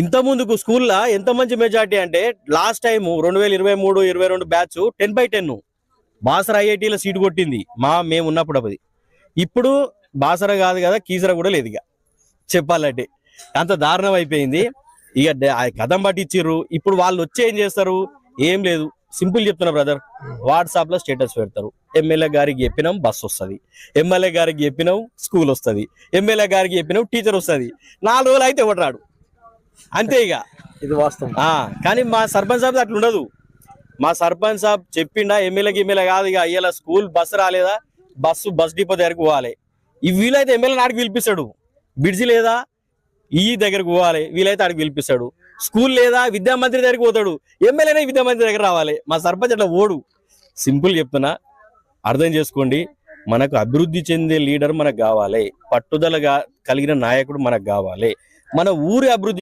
ఇంత ముందుకు స్కూల్లో ఎంత మంచి మెజార్టీ అంటే లాస్ట్ టైం రెండు వేల ఇరవై మూడు ఇరవై రెండు batch ten by ten Basara ఐఐటీలో seat కొట్టింది మా మేము ఉన్నప్పుడు అది. ఇప్పుడు బాసర కాదు కదా కీసర కూడా లేదు ఇక. చెప్పాలంటే. అంత దారుణం అయిపోయింది. ఇక ఆ కథం పట్టించిర్రు. ఇప్పుడు వాళ్ళు వచ్చి ఏం చేస్తారు? ఏం లేదు. సింపుల్ చెప్తున్నా బ్రదర్. వాట్సాప్లో స్టేటస్ పెడతారు. ఎమ్మెల్యే గారికి చెప్పినాం బస్ వస్తుంది. ఎమ్మెల్యే గారికి చెప్పినాం స్కూల్ వస్తుంది. ఎమ్మెల్యే గారికి చెప్పినాం టీచర్ వస్తుంది. నాలుగు రోజులు అయితే ఒకటి రాడు? అంతే ఇక. ఇది వాస్తవం. ఆ కానీ మా సర్పంచ్ సాబ్ అట్లా ఉండదు. మా సర్పంచ్ సాబ్ చెప్పిండా ఎమ్మెల్యేకి ఎమ్మెల్యే కాదు ఇక. అయ్యేలా స్కూల్ బస్సు రాలేదా? బస్సు బస్ డిపో దగ్గరకు పోవాలి. ఈ వీలైతే ఎమ్మెల్యే నాడికి పిలిపిస్తాడు. బిడిసి లేదా? ఈ దగ్గరకు పోవాలి. వీలైతే ఆడికి పిలిపిస్తాడు. స్కూల్ లేదా? విద్యామంత్రి దగ్గరికి పోతాడు. ఎమ్మెల్యేనే విద్యామంత్రి దగ్గర రావాలి. మా సర్పంచ్ అట్లా ఓడు. సింపుల్ చెప్తున్నా. అర్థం చేసుకోండి. మనకు అభివృద్ధి చెందే లీడర్ మనకు కావాలి. పట్టుదలగా కలిగిన నాయకుడు మనకు కావాలి. మన ఊరి అభివృద్ధి